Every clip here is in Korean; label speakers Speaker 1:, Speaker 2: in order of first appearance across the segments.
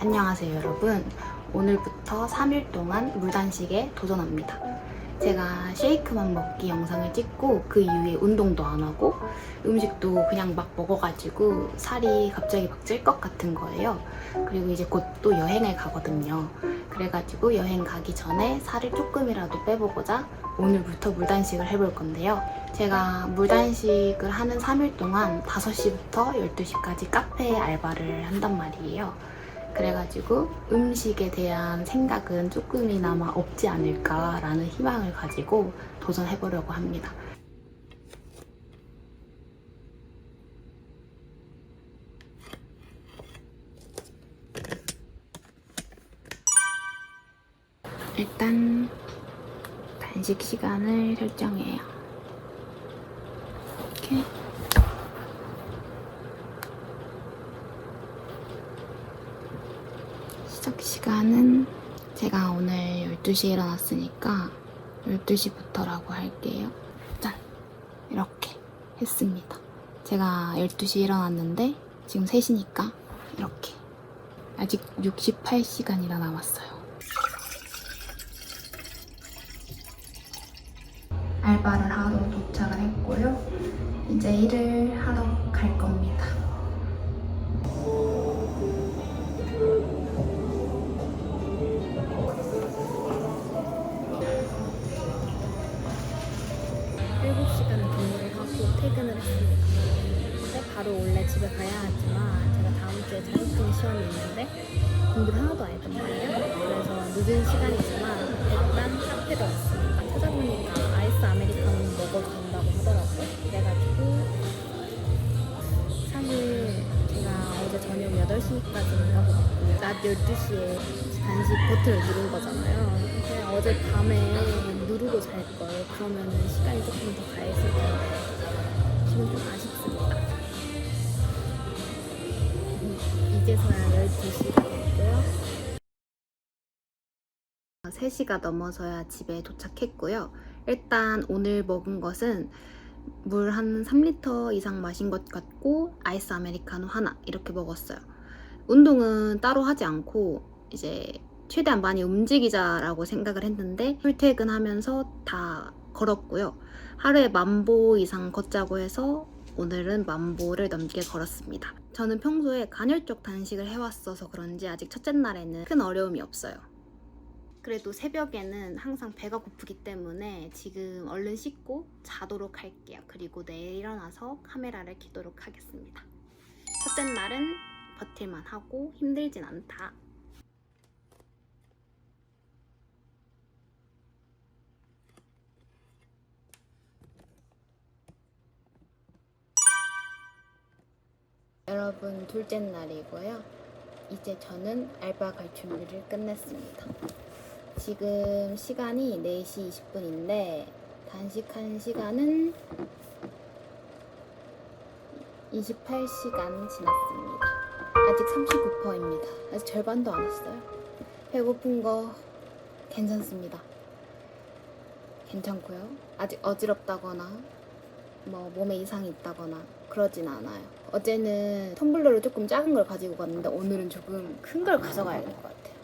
Speaker 1: 안녕하세요 여러분. 오늘부터 3일 동안 물단식에 도전합니다. 제가 쉐이크만 먹기 영상을 찍고 그 이후에 운동도 안 하고 음식도 그냥 막 먹어가지고 살이 갑자기 막 찔 것 같은 거예요. 그리고 이제 곧 또 여행을 가거든요. 그래가지고 여행 가기 전에 살을 조금이라도 빼보고자 오늘부터 물단식을 해볼 건데요. 제가 물단식을 하는 3일 동안 5시부터 12시까지 카페 알바를 한단 말이에요 그래가지고 음식에 대한 생각은 조금이나마 없지 않을까라는 희망을 가지고 도전해보려고 합니다. 일단 단식 시간을 설정해요. 이렇게. 시간은 제가 오늘 12시에 일어났으니까 12시부터라고 할게요. 짠! 이렇게 했습니다. 제가 12시에 일어났는데 지금 3시니까 이렇게. 아직 68시간이나 남았어요. 알바를 하러 도착을 했고요. 이제 일을 하러 갈 겁니다. 근데 바로 원래 집에 가야 하지만 제가 다음 주에 자격증 시험이 있는데 공부를 하나도 안 했단 말이에요. 그래서 늦은 시간이지만 일단 카페를 왔습니다. 찾아보니까 아이스 아메리카노 먹어도 된다고 하더라고요. 그래가지고 사실 제가 어제 저녁 8시까지인가 보고 낮 12시에 단식 버튼을 누른 거잖아요. 그냥 어제 밤에 누르고 잘 걸. 그러면은 시간이 조금 더 가했을 텐데 지금 좀 아쉽습니다. 음, 이제서야 12시가 됐고요. 3시가 넘어서야 집에 도착했고요. 일단 오늘 먹은 것은 물 한 3리터 이상 마신 것 같고 아이스 아메리카노 하나 이렇게 먹었어요. 운동은 따로 하지 않고 이제 최대한 많이 움직이자라고 생각을 했는데 출퇴근하면서 다 걸었고요. 하루에 만보 이상 걷자고 해서 오늘은 만보를 넘게 걸었습니다. 저는 평소에 간헐적 단식을 해왔어서 그런지 아직 첫째 날에는 큰 어려움이 없어요. 그래도 새벽에는 항상 배가 고프기 때문에 지금 얼른 씻고 자도록 할게요. 그리고 내일 일어나서 카메라를 켜도록 하겠습니다. 첫째 날은 버틸만 하고 힘들진 않다. 여러분 둘째 날이고요. 이제 저는 알바 갈 준비를 끝냈습니다. 지금 시간이 4시 20분인데 단식한 시간은 28시간 지났습니다. 아직 39%입니다. 아직 절반도 안 했어요. 배고픈 거 괜찮습니다. 괜찮고요. 아직 어지럽다거나 뭐 몸에 이상이 있다거나 그러진 않아요. 어제는 텀블러를 조금 작은 걸 가지고 갔는데 오늘은 조금 큰 걸 가져가야 될 것 같아요.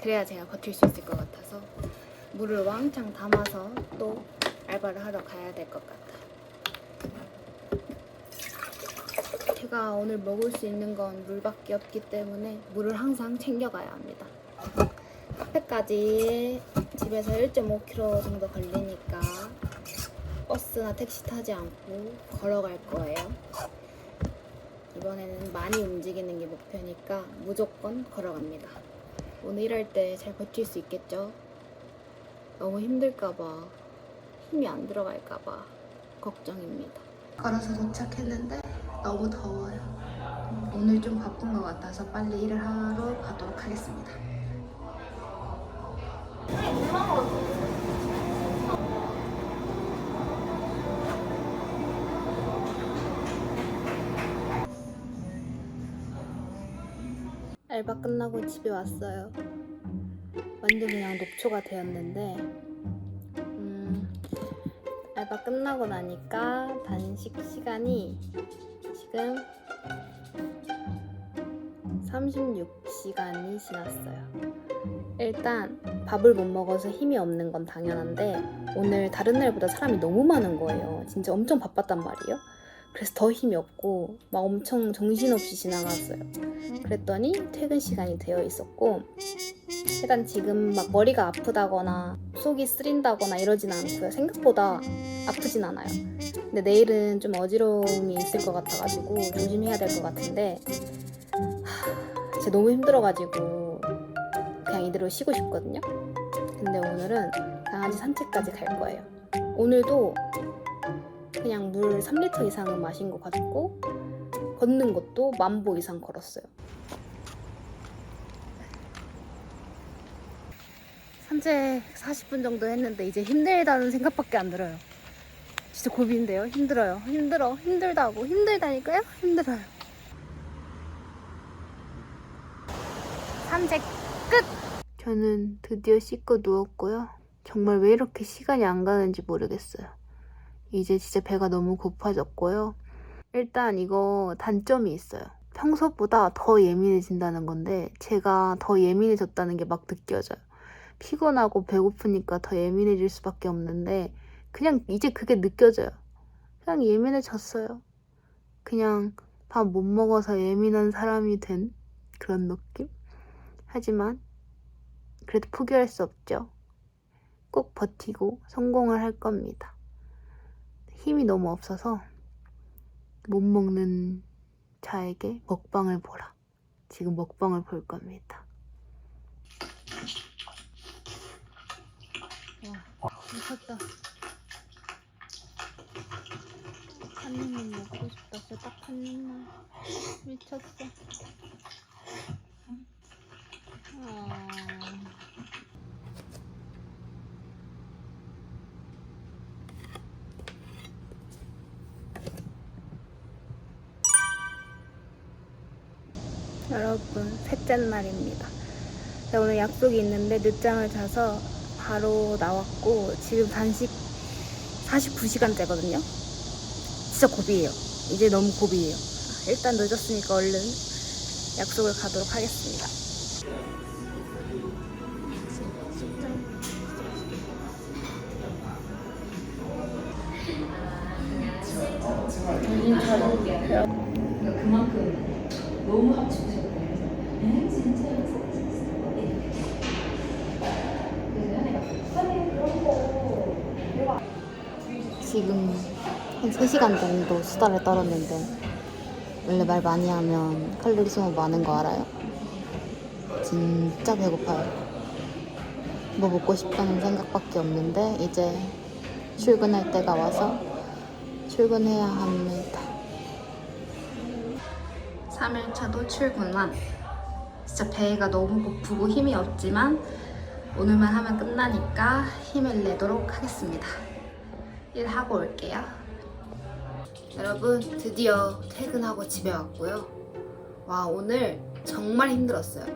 Speaker 1: 그래야 제가 버틸 수 있을 것 같아서 물을 왕창 담아서 또 알바를 하러 가야 될 것 같아요. 제가 오늘 먹을 수 있는 건 물밖에 없기 때문에 물을 항상 챙겨가야 합니다. 카페까지 집에서 1.5km 정도 걸리니까 버스나 택시 타지 않고 걸어갈 거예요. 이번에는 많이 움직이는 게 목표니까 무조건 걸어갑니다. 오늘 일할 때 잘 버틸 수 있겠죠? 너무 힘들까봐, 힘이 안 들어갈까봐 걱정입니다. 걸어서 도착했는데 너무 더워요. 오늘 좀 바쁜 것 같아서 빨리 일을 하러 가도록 하겠습니다. 알바 끝나고 집에 왔어요. 완전 그냥 녹초가 되었는데, 음, 알바 끝나고 나니까 단식 시간이 지금 36시 시간이 지났어요. 일단 밥을 못 먹어서 힘이 없는 건 당연한데 오늘 다른 날보다 사람이 너무 많은 거예요. 진짜 엄청 바빴단 말이에요. 그래서 더 힘이 없고 막 엄청 정신없이 지나갔어요. 그랬더니 퇴근 시간이 되어 있었고 일단 지금 막 머리가 아프다거나 속이 쓰린다거나 이러진 않고요. 생각보다 아프진 않아요. 근데 내일은 좀 어지러움이 있을 것 같아가지고 조심해야 될 것 같은데 하, 진짜 너무 힘들어가지고 그냥 이대로 쉬고 싶거든요. 근데 오늘은 강아지 산책까지 갈 거예요. 오늘도 그냥 물 3리터 이상은 마신 것 같고 걷는 것도 만보 이상 걸었어요. 산책 40분 정도 했는데 이제 힘들다는 생각밖에 안 들어요. 진짜 고비인데요. 힘들어요. 힘들어. 힘들다고. 힘들다니까요. 힘들어요. 산책 끝! 저는 드디어 씻고 누웠고요. 정말 왜 이렇게 시간이 안 가는지 모르겠어요. 이제 진짜 배가 너무 고파졌고요. 일단 이거 단점이 있어요. 평소보다 더 예민해진다는 건데 제가 더 예민해졌다는 게 막 느껴져요. 피곤하고 배고프니까 더 예민해질 수밖에 없는데 그냥 이제 그게 느껴져요. 그냥 예민해졌어요. 그냥 밥 못 먹어서 예민한 사람이 된 그런 느낌? 하지만 그래도 포기할 수 없죠. 꼭 버티고 성공을 할 겁니다. 힘이 너무 없어서 못 먹는 자에게 먹방을 보라. 지금 먹방을 볼 겁니다. 와, 미쳤다. 한 입만 먹고 싶다. 진짜 딱한 입만. 미쳤어. 아... 여러분, 셋째 날입니다. 네, 오늘 약속이 있는데 늦잠을 자서 바로 나왔고 지금 단식 49시간째거든요. 진짜 고비예요. 이제 너무 고비예요. 일단 늦었으니까 얼른 약속을 가도록 하겠습니다.
Speaker 2: 그만큼 너무. 진짜.
Speaker 1: 지금 한 3시간 정도 수다를 떨었는데 원래 말 많이 하면 칼로리 소모 많은 거 알아요? 진짜 배고파요. 뭐 먹고 싶다는 생각밖에 없는데 이제 출근할 때가 와서 출근해야 합니다. 3일차도 출근한 진짜 배가 너무 고프고 힘이 없지만 오늘만 하면 끝나니까 힘을 내도록 하겠습니다. 일하고 올게요. 여러분, 드디어 퇴근하고 집에 왔고요. 와, 오늘 정말 힘들었어요.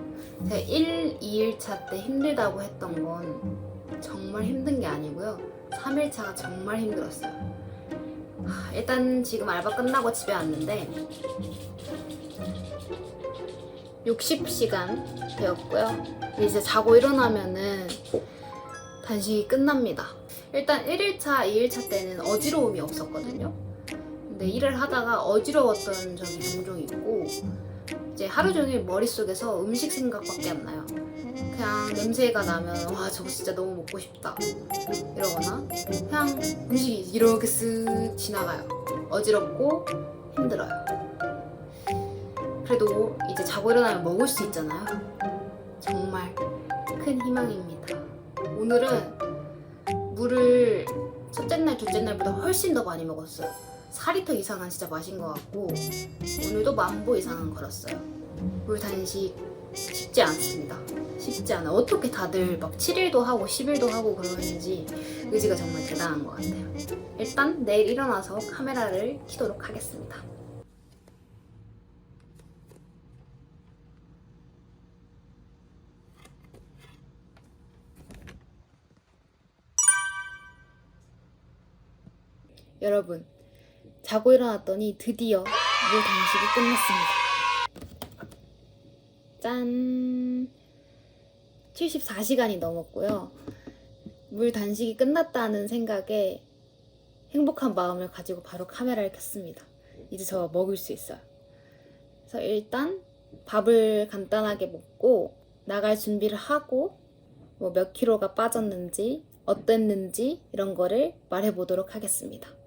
Speaker 1: 제가 1, 2일차 때 힘들다고 했던 건 정말 힘든 게 아니고요. 3일차가 정말 힘들었어요. 하, 일단 지금 알바 끝나고 집에 왔는데 60시간 되었고요. 이제 자고 일어나면은 단식이 끝납니다. 일단 1일차, 2일차 때는 어지러움이 없었거든요. 근데 일을 하다가 어지러웠던 적이 종종 있고 이제 하루 종일 머릿속에서 음식 생각밖에 안 나요. 그냥 냄새가 나면 와 저거 진짜 너무 먹고 싶다 이러거나 그냥 음식이 이렇게 쓱 지나가요. 어지럽고 힘들어요. 그래도 이제 자고 일어나면 먹을 수 있잖아요. 정말 큰 희망입니다. 오늘은 물을 첫째 날, 둘째 날보다 훨씬 더 많이 먹었어요. 4리터 이상은 진짜 마신 것 같고 오늘도 만보 이상은 걸었어요. 물 단식 쉽지 않습니다. 쉽지 않아. 어떻게 다들 막 7일도 하고 10일도 하고 그러는지 의지가 정말 대단한 것 같아요. 일단 내일 일어나서 카메라를 켜도록 하겠습니다. 여러분, 자고 일어났더니 드디어 물 단식이 끝났습니다. 짠! 74시간이 넘었고요. 물 단식이 끝났다는 생각에 행복한 마음을 가지고 바로 카메라를 켰습니다. 이제 저 먹을 수 있어요. 그래서 일단 밥을 간단하게 먹고 나갈 준비를 하고 뭐 몇 킬로가 빠졌는지 어땠는지 이런 거를 말해 보도록 하겠습니다.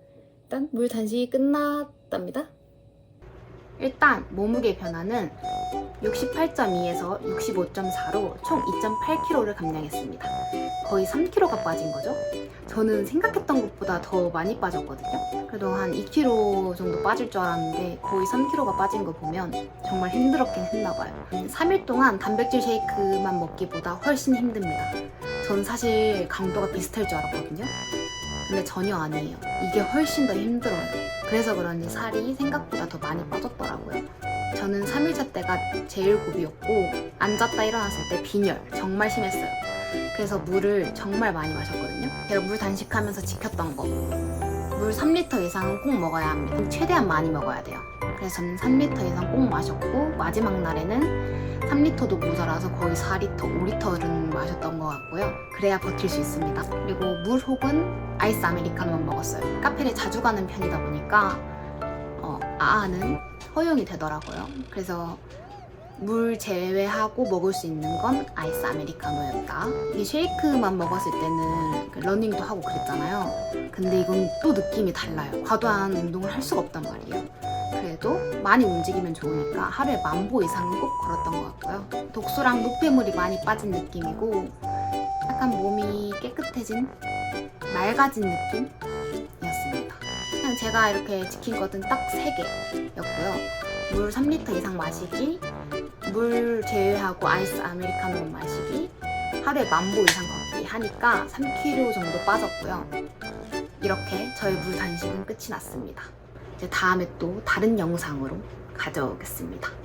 Speaker 1: 일단 물 단식이 끝났답니다. 일단 몸무게 변화는 68.2에서 65.4로 총 2.8kg를 감량했습니다. 거의 3kg가 빠진 거죠. 저는 생각했던 것보다 더 많이 빠졌거든요. 그래도 한 2kg 정도 빠질 줄 알았는데 거의 3kg가 빠진 거 보면 정말 힘들었긴 했나 봐요. 3일 동안 단백질 쉐이크만 먹기보다 훨씬 힘듭니다. 전 사실 강도가 비슷할 줄 알았거든요. 근데 전혀 아니에요. 이게 훨씬 더 힘들어요. 그래서 그런지 살이 생각보다 더 많이 빠졌더라고요. 저는 3일차 때가 제일 고비였고 앉았다 일어났을 때 빈혈 정말 심했어요. 그래서 물을 정말 많이 마셨거든요. 제가 물 단식하면서 지켰던 거. 물 3리터 이상은 꼭 먹어야 합니다. 최대한 많이 먹어야 돼요. 그래서 저는 3리터 이상 꼭 마셨고 마지막 날에는 3리터도 모자라서 거의 4리터, 5리터는 마셨던 것 같고요. 그래야 버틸 수 있습니다. 그리고 물 혹은 아이스 아메리카노만 먹었어요. 카페를 자주 가는 편이다 보니까 어, 아아는 허용이 되더라고요. 그래서 물 제외하고 먹을 수 있는 건 아이스 아메리카노였다. 이 쉐이크만 먹었을 때는 그 러닝도 하고 그랬잖아요. 근데 이건 또 느낌이 달라요. 과도한 운동을 할 수가 없단 말이에요. 그래도 많이 움직이면 좋으니까 하루에 만보 이상은 꼭 걸었던 것 같고요. 독소랑 노폐물이 많이 빠진 느낌이고 약간 몸이 깨끗해진 맑아진 느낌이었습니다. 그냥 제가 이렇게 지킨 것은 딱 3개였고요. 물 3리터 이상 마시기, 물 제외하고 아이스 아메리카노 마시기, 하루에 만보 이상 걷기 하니까 3kg 정도 빠졌고요. 이렇게 저의 물 단식은 끝이 났습니다. 다음에 또 다른 영상으로 가져오겠습니다.